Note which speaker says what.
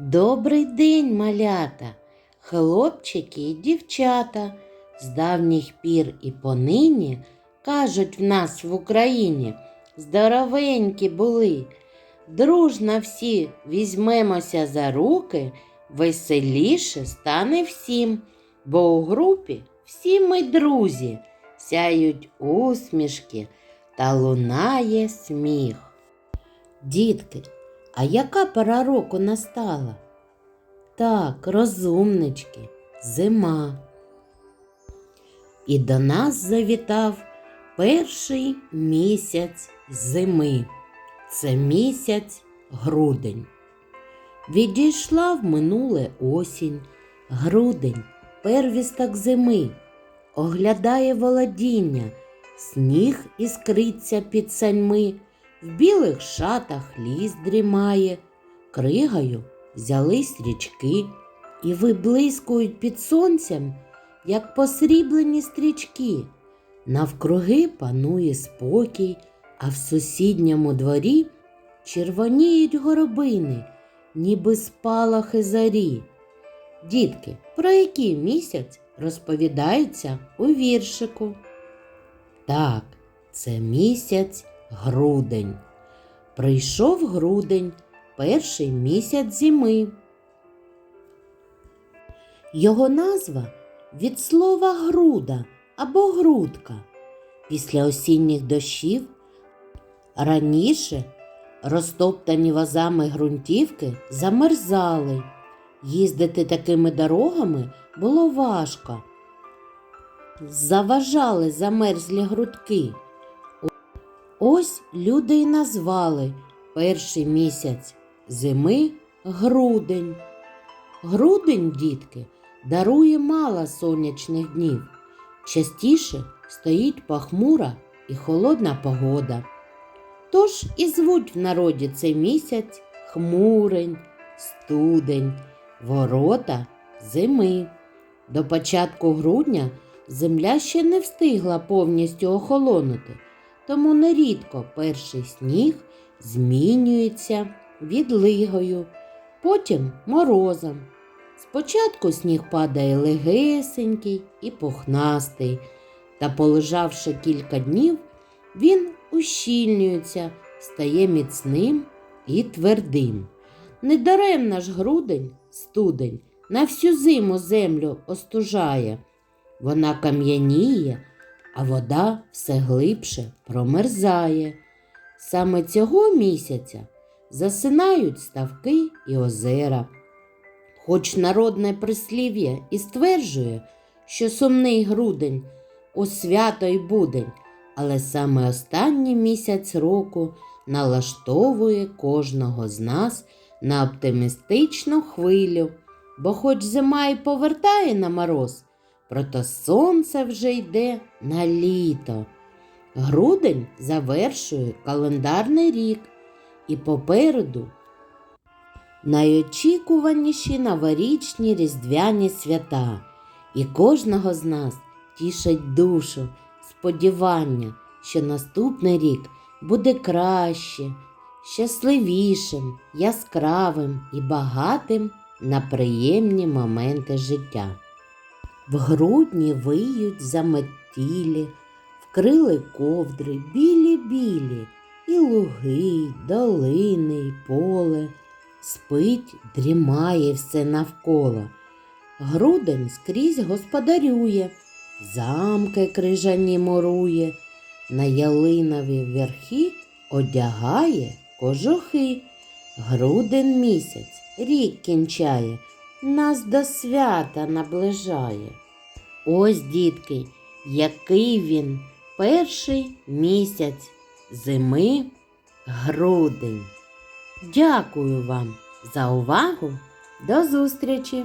Speaker 1: Добрий день, малята, хлопчики і дівчата. З давніх пір і понині кажуть в нас в Україні, здоровенькі були. Дружно всі візьмемося за руки, веселіше стане всім, бо у групі всі ми друзі, сяють усмішки та лунає сміх. Дітки, а яка пора року настала? Так, розумнички, зима. І до нас завітав перший місяць зими. Це місяць грудень. Відійшла в минуле осінь, грудень, первісток зими, оглядає володіння, сніг іскриться під саньми, в білих шатах ліс дрімає, кригою взялись річки і виблискують під сонцем, як посріблені стрічки. Навкруги панує спокій, а в сусідньому дворі червоніють горобини, ніби спалахи зарі. Дітки, про який місяць розповідається у віршику? Так, це місяць грудень. Прийшов грудень, перший місяць зими. Його назва від слова груда або грудка. Після осінніх дощів раніше розтоптані вазами ґрунтівки замерзали. Їздити такими дорогами було важко. Заважали замерзлі грудки. Ось люди й назвали перший місяць зими грудень. Грудень, дітки, дарує мало сонячних днів. Частіше стоїть похмура і холодна погода. Тож і звуть в народі цей місяць хмурень, студень, ворота зими. До початку грудня земля ще не встигла повністю охолонути, тому нерідко перший сніг змінюється відлигою, потім морозом. Спочатку сніг падає легесенький і пухнастий, та, полежавши кілька днів, він ущільнюється, стає міцним і твердим. Недаремно ж грудень, студень, на всю зиму землю остужає. Вона кам'яніє, а вода все глибше промерзає. Саме цього місяця засинають ставки і озера. Хоч народне прислів'я і стверджує, що сумний грудень у свято й будень, але саме останній місяць року налаштовує кожного з нас на оптимістичну хвилю, бо хоч зима й повертає на мороз, проте сонце вже йде на літо. Грудень завершує календарний рік і попереду найочікуваніші новорічні різдвяні свята, і кожного з нас тішить душу, сподівання, що наступний рік буде краще, щасливішим, яскравим і багатим на приємні моменти життя. В грудні виють заметілі, вкрили ковдри білі-білі, і луги, долини, й поле. Спить, дрімає все навколо. Грудень скрізь господарює, замки крижані морує, на ялинові верхи одягає кожухи. Грудень місяць рік кінчає, нас до свята наближає. Ось, дітки, який він перший місяць зими грудень. Дякую вам за увагу. До зустрічі!